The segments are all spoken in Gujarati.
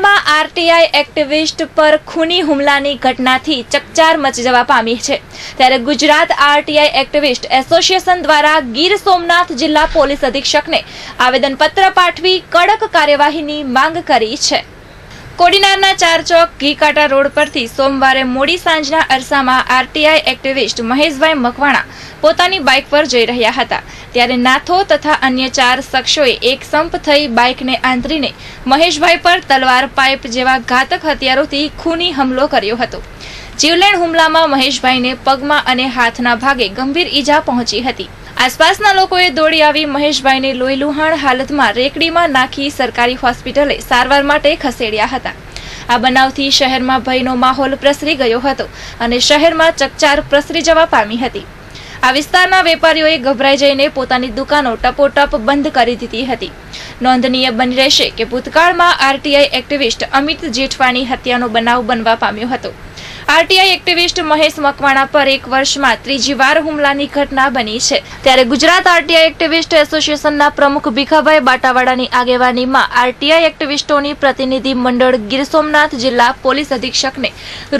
ભૂતકાળમાં આરટીઆઈ એક્ટિવિસ્ટ પર ખૂની હુમલાની ઘટનાથી ચકચાર મચી જવા પામી છે. ત્યારે ગુજરાત આરટીઆઈ એક્ટિવિસ્ટ એસોસિએશન દ્વારા ગીર સોમનાથ જિલ્લા પોલીસ અધિક્ષકને આવેદનપત્ર પાઠવી કડક કાર્યવાહીની માંગ કરી છે. કોડીનારના ચાર ચોક ઘીકાટા રોડ પરથી સોમવારે મોડી સાંજના અરસામાં આરટીઆઈ એક્ટિવિસ્ટ મહેશભાઈ મકવાણા પોતાની બાઇક પર જઈ રહ્યા હતા. ત્યારે નાથો તથા અન્ય ચાર શખ્સોએ એક સંપ થઈ બાઇકને આંતરીને મહેશભાઈ પર તલવાર પાઇપ જેવા ઘાતક હથિયારોથી ખૂની હુમલો કર્યો હતો. જીવલેણ હુમલામાં મહેશભાઈને પગમાં અને હાથના ભાગે ગંભીર ઈજા પહોંચી હતી. આસપાસના લોકોએ દોડી આવી મહેશભાઈને લોહીલુહાણ હાલતમાં રેકડીમાં નાખી સરકારી હોસ્પિટલે સારવાર માટે ખસેડ્યા હતા. આ બનાવથી શહેરમાં ભયનો માહોલ પ્રસરી ગયો હતો અને શહેરમાં ચકચાર પ્રસરી જવા પામી હતી. આ વિસ્તારના વેપારીઓએ ગભરાઈ જઈને પોતાની દુકાનો ટપોટપ બંધ કરી દીધી હતી. નોંધનીય બની રહેશે કે ભૂતકાળમાં આરટીઆઈ એક્ટિવિસ્ટ અમિત જેઠવાની હત્યાનો બનાવ બનવા પામ્યો હતો. આરટીઆઈ એક્ટિવિસ્ટ મહેશ મકવાણા પર એક વર્ષમાં ત્રીજી વાર હુમલાની ઘટના બની છે. ત્યારે ગુજરાત આરટીઆઈ એક્ટિવિસ્ટ એસોસિએશનના પ્રમુખ ભીખાભાઈ બાટાવાડાની આગેવાનીમાં આરટીઆઈ એક્ટિવિસ્ટોની પ્રતિનિધિ મંડળ ગીર સોમનાથ જિલ્લા પોલીસ અધિક્ષકને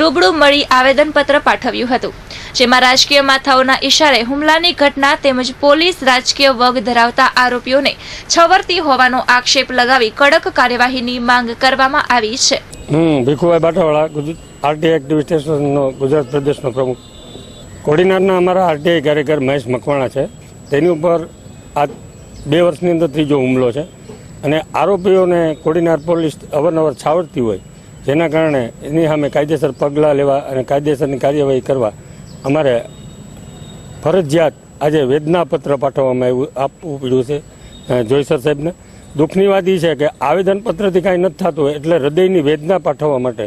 રૂબરૂ મળી આવેદનપત્ર પાઠવ્યું હતું. જેમાં રાજકીય માથાઓના ઇશારે હુમલાની ઘટના તેમજ પોલીસ રાજકીય વગ ધરાવતા આરોપીઓને છવરતી હોવાનો આક્ષેપ લગાવી કડક કાર્યવાહીની માંગ કરવામાં આવી છે. હું ભીખુભાઈ બાટાવાળા આરટીઆઈ એક્ટિવિસ્ટ એસોસિએશનનો ગુજરાત પ્રદેશનો પ્રમુખ. કોડીનારના અમારા આરટીઆઈ કાર્યકર મહેશ મકવાણા છે. તેની ઉપર આ બે વર્ષની અંદર ત્રીજો હુમલો છે. અને આરોપીઓને કોડીનાર પોલીસ અવારનવાર છાવરતી હોય, જેના કારણે એની સામે કાયદેસર પગલાં લેવા અને કાયદેસરની કાર્યવાહી કરવા અમારે ફરજિયાત આજે વેદનાપત્ર પાઠવવામાં આવ્યું, આપવું પડ્યું છે જોઈસર સાહેબને. દુઃખની વાત એ છે કે આવેદનપત્રથી કાંઈ નથી થતું એટલે હૃદયની વેદના પાઠવવા માટે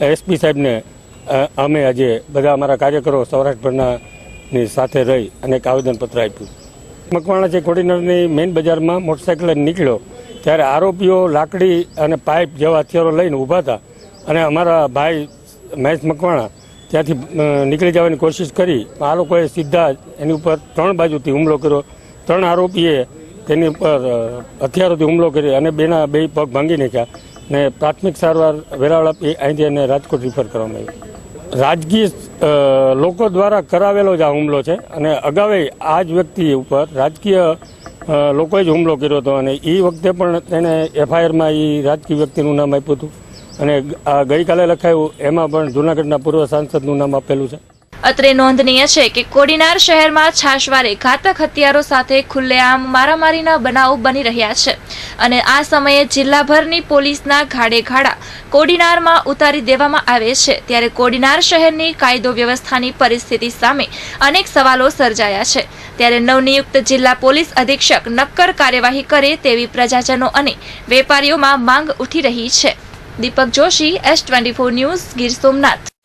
એસપી સાહેબને અમે આજે બધા અમારા કાર્યકરો સૌરાષ્ટ્રભરના સાથે રહી અને એક આવેદનપત્ર આપ્યું. મકવાણા છે કોડીનરની મેઇન બજારમાં મોટરસાઇકલ નીકળ્યો ત્યારે આરોપીઓ લાકડી અને પાઇપ જેવા હથિયારો લઈને ઊભા હતા અને અમારા ભાઈ મહેશ મકવાણા ત્યાંથી નીકળી જવાની કોશિશ કરી. આ લોકોએ સીધા જ એની ઉપર ત્રણ બાજુથી હુમલો કર્યો. ત્રણ આરોપીએ તેની ઉપર હથિયારોથી હુમલો કર્યો અને બેના બે પગ ભાંગી નાખ્યા ને પ્રાથમિક સારવાર વેરાવળ આપી, અહીંથી એને રાજકોટ રિફર કરવામાં આવ્યું રાજકીય લોકો દ્વારા કરાવેલો જ આ હુમલો છે અને અગાઉ આ જ વ્યક્તિ ઉપર રાજકીય લોકોએ જ હુમલો કર્યો હતો અને એ વખતે પણ તેણે એફઆઈઆરમાં એ રાજકીય વ્યક્તિનું નામ આપ્યું હતું. અને આ ગઈકાલે લખાયું, એમાં પણ જૂનાગઢના પૂર્વ સાંસદનું નામ આપેલું છે. અત્રે નોંધનીય છે કે કોડીનાર શહેરમાં છાશવારે ઘાતક હથિયારો સાથે ખુલ્લેઆમ મારામારીના બનાવો બની રહ્યા છે. અને આ સમયે જિલ્લાભરની પોલીસના ઘાડે ઘાડા કોડીનારમાં ઉતારી દેવામાં આવે છે. ત્યારે કોડીનાર શહેરની કાયદો વ્યવસ્થાની પરિસ્થિતિ સામે અનેક સવાલો સર્જાયા છે. ત્યારે નવનિયુક્ત જિલ્લા પોલીસ અધિક્ષક નક્કર કાર્યવાહી કરે તેવી પ્રજાજનો અને વેપારીઓમાં માંગ ઉઠી રહી છે. Deepak Joshi S twenty news, Gir Somnath.